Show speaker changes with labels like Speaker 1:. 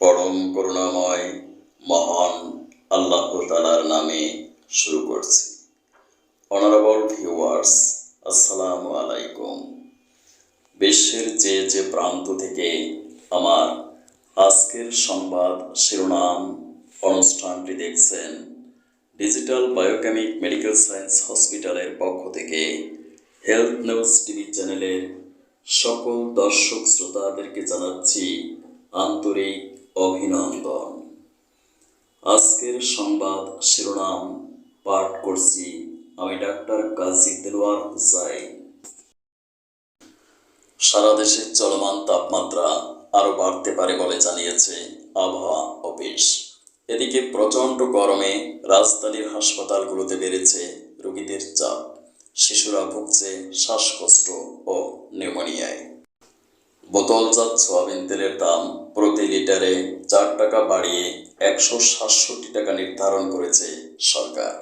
Speaker 1: পরম করুণাময়, মহান আল্লাহ তালার নামে শুরু করছি। অনারেবল ভিউয়ার্স আসসালামু আলাইকুম। বিশ্বের যে যে প্রান্ত থেকে আমার আজকের সংবাদ শিরোনাম অনুষ্ঠানটি দেখছেন, ডিজিটাল বায়োকেমিক মেডিকেল সায়েন্স হসপিটালের পক্ষ থেকে হেলথ নিউজ টিভি চ্যানেলের সকল দর্শক শ্রোতাদেরকে জানাচ্ছি আন্তরিক অভিনন্দন। আজকের সংবাদ শিরোনাম পাঠ করছি আমি ডাক্তার কাজী দেলোয়ার হুসাইন। সারা দেশে চলমান তাপমাত্রা আরও বাড়তে পারে বলে জানিয়েছে আবহাওয়া অফিস। এদিকে প্রচণ্ড গরমে রাজধানীর হাসপাতালগুলোতে বেড়েছে শিশুরা ভুগছে শ্বাসকষ্ট ও নিউমোনিয়ায় বোতলজাত সোয়াবিন তেলের দাম প্রতি লিটারে চার টাকা বাড়িয়ে একশো সাতষট্টি টাকা নির্ধারণ করেছে সরকার।